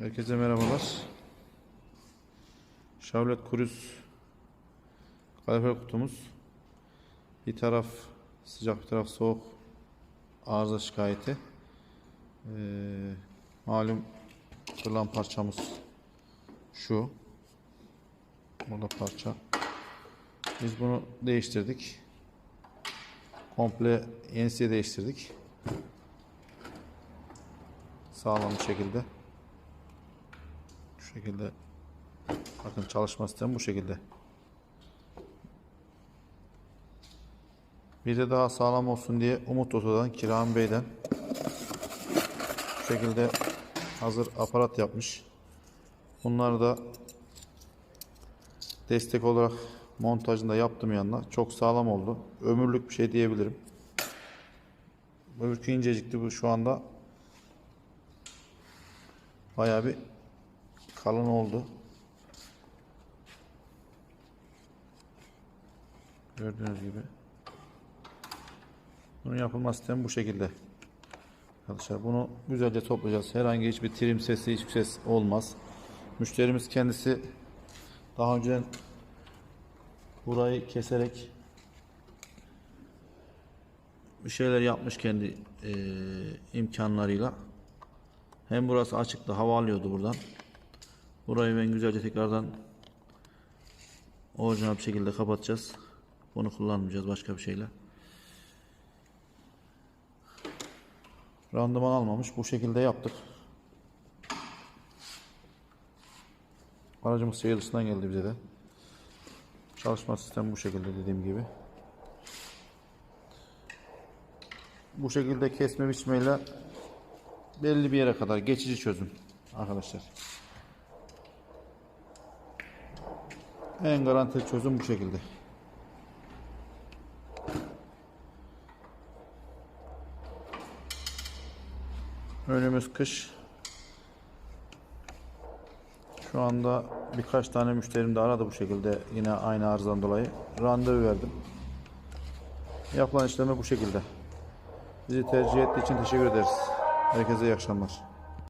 Herkese merhabalar. Chevrolet Cruze kalifer kutumuz. Bir taraf sıcak bir taraf soğuk arıza şikayeti. Ee, malum fırlan parçamız şu. Burada parça. Biz bunu değiştirdik. Komple yenisiye değiştirdik. Sağlam bir şekilde. Şekilde bakın çalışma sistemi bu şekilde. Bir de daha sağlam olsun diye Umut Oto'dan Kiram Bey'den şu şekilde hazır aparat yapmış. Bunları da destek olarak montajında yaptım yanına. Çok sağlam oldu. Ömürlük bir şey diyebilirim. Öbürkü incecikti bu şu anda. Bayağı bir kalın oldu. Gördüğünüz gibi. Bunun yapılma sistemi bu şekilde. Arkadaşlar bunu güzelce toplayacağız. Herhangi hiçbir trim sesi, hiçbir ses olmaz. Müşterimiz kendisi daha önceden burayı keserek bir şeyler yapmış kendi eee, imkanlarıyla. Hem burası açıktı, hava alıyordu buradan. Burayı ben güzelce tekrardan orijinal bir şekilde kapatacağız. Bunu kullanmayacağız başka bir şeyle. Randıman almamış. Bu şekilde yaptık. Aracımız şehir dışından geldi bize de. Çalışma sistemi bu şekilde dediğim gibi. Bu şekilde kesme biçmeyle belli bir yere kadar geçici çözüm arkadaşlar. En garantili çözüm bu şekilde. Önümüz kış. Şu anda birkaç tane müşterim de aradı bu şekilde yine aynı arızadan dolayı. Randevu verdim. Yapılan işlemi bu şekilde. Bizi tercih ettiği için teşekkür ederiz. Herkese iyi akşamlar.